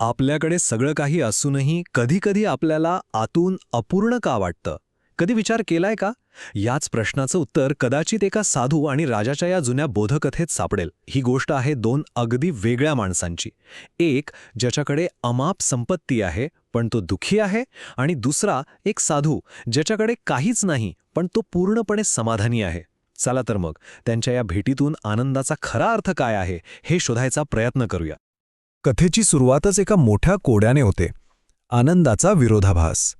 आपल्याकडे सगळं काही असूनही कधीकधी आपल्याला आतून अपूर्ण का वाटतं? कधी विचार केलाय का? याच प्रश्नाचं उत्तर कदाचित एका साधू आणि राजाच्या या जुन्या बोधकथेत सापडेल. ही गोष्ट आहे दोन अगदी वेगळ्या माणसांची. एक ज्याच्याकडे अमाप संपत्ती आहे पण तो दुःखी आहे आणि दुसरा एक साधू ज्याच्याकडे काहीच नाही पण तो पूर्णपणे समाधानी आहे. चला तर मग त्यांच्या या भेटीतून आनंदाचा खरा अर्थ काय आहे हे शोधायचा प्रयत्न करूया. कथेची सुरुवातच एका मोठ्या कोड्याने होते. आनंदाचा विरोधाभास.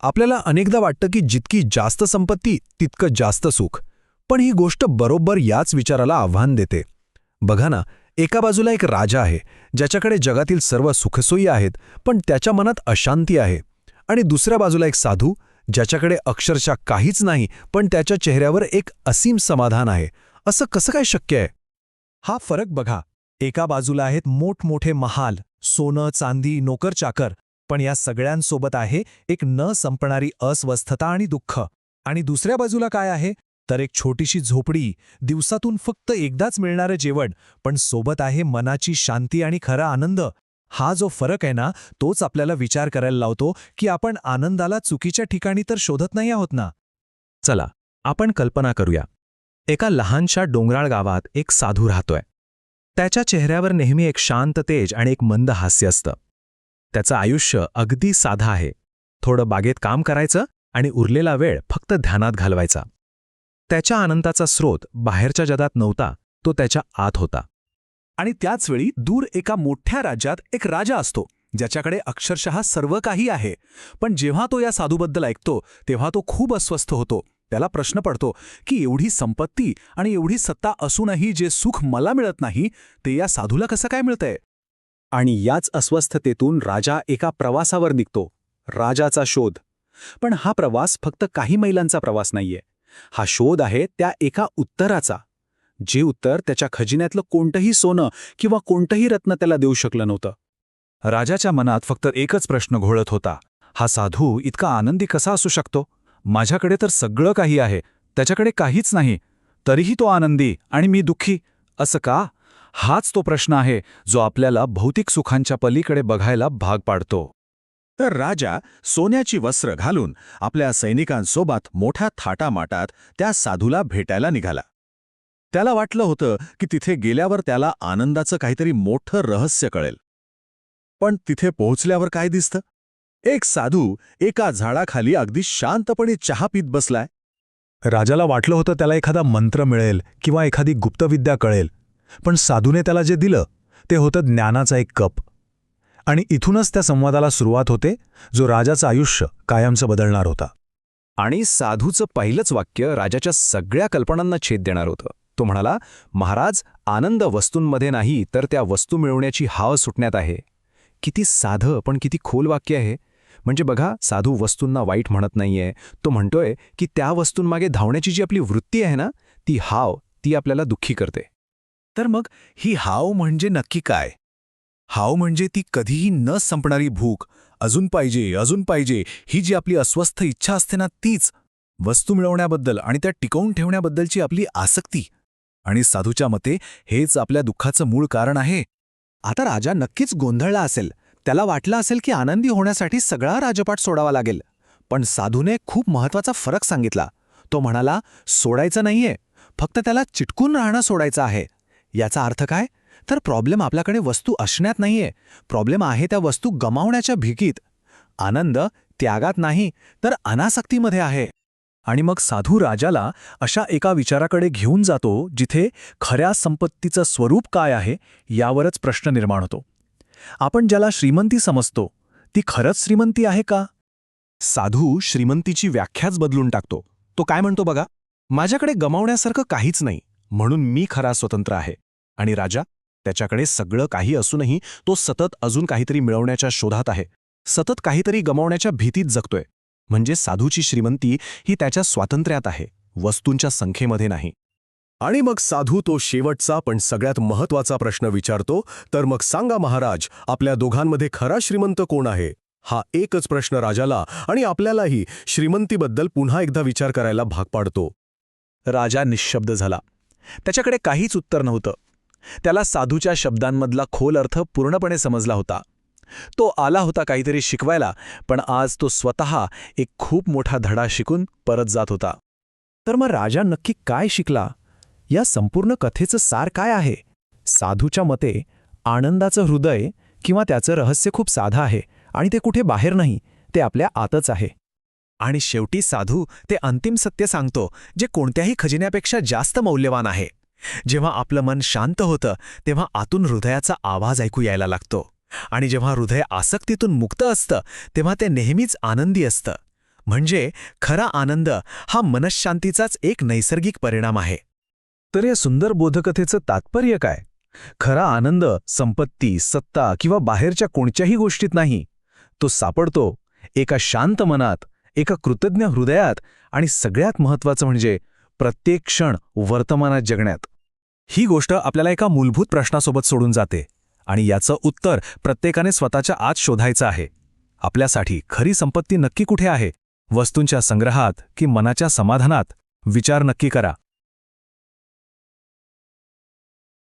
आपल्याला अनेकदा वाटतं की जितकी जास्त संपत्ती तितकं जास्त सुख. पण ही गोष्ट बरोबर याच विचाराला आव्हान देते. बघा ना एका बाजूला एक राजा आहे ज्याच्याकडे जगातील सर्व सुखसोयी आहेत पण त्याच्या मनात अशांती आहे. आणि दुसऱ्या बाजूला एक साधू ज्याच्याकडे अक्षरशः काहीच नाही पण त्याच्या चेहऱ्यावर एक असीम समाधान आहे. असं कसं काय शक्य आहे? हा फरक बघा. एका बाजूला आहेत मोठमोठे महाल सोनं चांदी नोकर चाकर. पण या सगळ्यांसोबत आहे एक न संपणारी अस्वस्थता आणि दुःख. आणि दुसऱ्या बाजूला काय आहे? तर एक छोटीशी झोपडी. दिवसातून फक्त एकदाच मिळणारं जेवण पण सोबत आहे मनाची शांती आणि खरा आनंद. हा जो फरक आहे ना तोच आपल्याला विचार करायला लावतो की आपण आनंदाला चुकीच्या ठिकाणी तर शोधत नाही आहोत ना? चला आपण कल्पना करूया. एका लहानशा डोंगराळ गावात एक साधू राहतोय. त्याच्या चेहऱ्यावर नेहमी एक शांत तेज आणि एक मंद हास्य असतं. त्याचं आयुष्य अगदी साधं आहे. थोडं बागेत काम करायचं आणि उरलेला वेळ फक्त ध्यानात घालवायचा. त्याच्या आनंदाचा स्रोत बाहेरच्या जगात नव्हता तो त्याच्या आत होता. आणि त्याचवेळी दूर एका मोठ्या राज्यात एक राजा असतो ज्याच्याकडे अक्षरशः सर्व काही आहे. पण जेव्हा तो या साधूबद्दल ऐकतो तेव्हा तो खूप अस्वस्थ होतो. त्याला प्रश्न पडतो की एवढी संपत्ती आणि एवढी सत्ता असूनही जे सुख मला मिळत नाही ते या साधूला कसं काय मिळतंय? आणि याच अस्वस्थतेतून राजा एका प्रवासावर निघतो राजाचा शोध. पण हा प्रवास फक्त काही मैलांचा प्रवास नाहीये. हा शोध आहे त्या एका उत्तराचा. जे उत्तर त्याच्या खजिन्यातलं कोणतंही सोनं किंवा कोणतंही रत्न त्याला देऊ शकलं नव्हतं. राजाच्या मनात फक्त एकच प्रश्न घोळत होता. हा साधू इतका आनंदी कसा असू शकतो? माझ्याकडे तर सगळं काही आहे त्याच्याकडे काहीच नाही. तरीही तो आनंदी आणि मी दुःखी. असं का? हाच तो प्रश्न आहे जो आपल्याला भौतिक सुखांच्या पलीकडे बघायला भाग पाडतो. तर राजा सोन्याची वस्त्र घालून आपल्या सैनिकांसोबत मोठ्या थाटामाटात त्या साधूला भेटायला निघाला. त्याला वाटलं होतं की तिथे गेल्यावर त्याला आनंदाचं काहीतरी मोठं रहस्य कळेल. पण तिथे पोहोचल्यावर काय दिसतं? एक साधू एका झाडाखाली अगदी शांतपणे चहा पीत बसलाय. राजाला वाटलं होतं त्याला एखादा मंत्र मिळेल किंवा एखादी गुप्तविद्या कळेल पण साधूने त्याला जे दिलं ते होतं ज्ञानाचा एक कप. आणि इथूनच त्या संवादाला सुरुवात होते जो राजाचं आयुष्य कायमचं बदलणार होता. आणि साधूचं पहिलंच वाक्य राजाच्या सगळ्या कल्पनांना छेद देणार होतं. तो म्हणाला महाराज आनंद वस्तूंमध्ये नाही तर त्या वस्तू मिळवण्याची हाव सुटण्यात आहे. किती साधं पण किती खोल वाक्य आहे. म्हणजे बघा साधू वस्तूंना वाईट म्हणत नाहीये. तो म्हणतोय की त्या वस्तूंमागे धावण्याची जी आपली वृत्ती आहे ना ती हाव ती आपल्याला दुःखी करते. तर मग ही हाव म्हणजे नक्की काय? हाव म्हणजे ती कधीही न संपणारी भूक अजून पाहिजे अजून पाहिजे ही जी आपली अस्वस्थ इच्छा असते ना तीच वस्तू मिळवण्याबद्दल आणि त्या टिकवून ठेवण्याबद्दलची आपली आसक्ती. आणि साधूच्या मते हेच आपल्या दुःखाचं मूळ कारण आहे. आता राजा नक्कीच गोंधळला असेल. त्याला वाटलं असेल की आनंदी होण्यासाठी सगळा राजपाट सोडावा लागेल. पण साधूने खूप महत्त्वाचा फरक सांगितला. तो म्हणाला सोडायचं नाहीये. फक्त त्याला चिटकून राहणं सोडायचं आहे. याचा अर्थ काय? तर प्रॉब्लेम आपल्याकडे वस्तू असण्यात नाहीये. प्रॉब्लेम आहे त्या वस्तू गमावण्याच्या भीकीत आनंद त्यागात नाही तर अनासक्तीमध्ये आहे. आणि मग साधू राजाला अशा एका विचाराकडे घेऊन जातो जिथे खऱ्या संपत्तीचं स्वरूप काय आहे यावरच प्रश्न निर्माण होतो. आपण ज्याला श्रीमंती समजतो ती खरंच श्रीमंती आहे का? साधू श्रीमंतीची व्याख्याच बदलून टाकतो. तो काय म्हणतो बघा? माझ्याकडे गमावण्यासारखं काहीच नाही म्हणून मी खरा स्वतंत्र आहे. आणि राजा त्याच्याकडे सगळं काही असूनही तो सतत अजून काहीतरी मिळवण्याच्या शोधात आहे. सतत काहीतरी गमावण्याच्या भीतीत जगतोय. म्हणजे साधूची श्रीमंती ही त्याच्या स्वातंत्र्यात आहे वस्तूंच्या संख्येमध्ये नाही. आणि मग साधू तो शेवटचा पण सगळ्यात महत्त्वाचा प्रश्न विचारतो तर मग सांगा महाराज आपल्या दोघांमध्ये खरा श्रीमंत कोण आहे? हा एकच प्रश्न राजाला आणि आपल्यालाही श्रीमंतीबद्दल पुन्हा एकदा विचार करायला भाग पाडतो. राजा निशब्द झाला. त्याच्याकडे काहीच उत्तर नव्हतं. त्याला साधूच्या शब्दांमधला खोल अर्थ पूर्णपणे समजला होता. तो आला होता काहीतरी शिकवायला पण आज तो स्वतः एक खूप मोठा धडा शिकून परत जात होता. तर मग राजा नक्की काय शिकला? या संपूर्ण कथेचं सार काय आहे? साधूच्या मते आनंदाचं हृदय किंवा त्याचं रहस्य खूप साधं आहे आणि ते कुठे बाहेर नाही ते आपल्या आतच आहे. आणि शेवटी साधू ते अंतिम सत्य सांगतो जे कोणत्याही खजिन्यापेक्षा जास्त मौल्यवान आहे. जेव्हा आपलं मन शांत होतं तेव्हा आतून हृदयाचा आवाज ऐकू यायला लागतो. आणि जेव्हा हृदय आसक्तीतून मुक्त असतं तेव्हा ते नेहमीच आनंदी असतं. म्हणजे खरा आनंद हा मनशांतीचाच एक नैसर्गिक परिणाम आहे. तर या सुंदर बोधकथेचं तात्पर्य काय? खरा आनंद संपत्ती सत्ता किंवा बाहेरच्या कोणत्याही गोष्टीत नाही. तो सापडतो एका शांत मनात एका कृतज्ञ हृदयात आणि सगळ्यात महत्त्वाचं म्हणजे प्रत्येक क्षण वर्तमानात जगण्यात. ही गोष्ट आपल्याला एका मूलभूत प्रश्नासोबत सोडून जाते आणि याचं उत्तर प्रत्येकाने स्वतःच्या आत शोधायचं आहे. आपल्यासाठी खरी संपत्ती नक्की कुठे आहे? वस्तूंच्या संग्रहात की मनाच्या समाधानात? विचार नक्की करा.